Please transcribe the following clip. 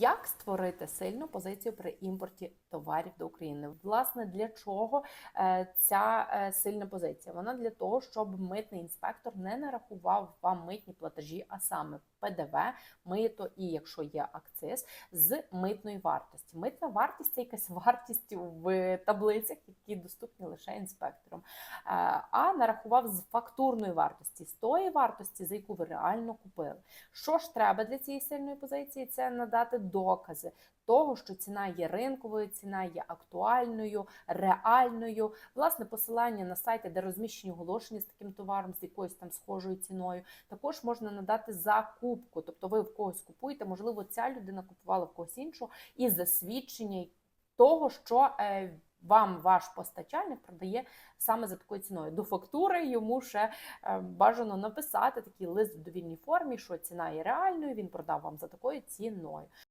Як створити сильну позицію при імпорті товарів до України? Власне, для чого е, ця е, сильна позиція? Вона для того, щоб митний інспектор не нарахував вам митні платежі, а саме ПДВ, мито і якщо є акциз, з митної вартості. Митна вартість це якась вартість в таблицях, які доступні лише інспекторам. Е, А нарахував з фактурної вартості, з тої вартості, за яку ви реально купили. Що ж треба для цієї сильної позиції? Це надати докази того, що ціна є ринковою, ціна є актуальною, реальною. Власне, посилання на сайти, де розміщені оголошення з таким товаром, з якоюсь там схожою ціною. Також можна надати закупку, тобто ви в когось купуєте, можливо, ця людина купувала в когось іншого, і засвідчення того, що е, вам ваш постачальник продає саме за такою ціною. До фактури йому ще е, бажано написати такий лист в довільній формі, що ціна є реальною, він продав вам за такою ціною.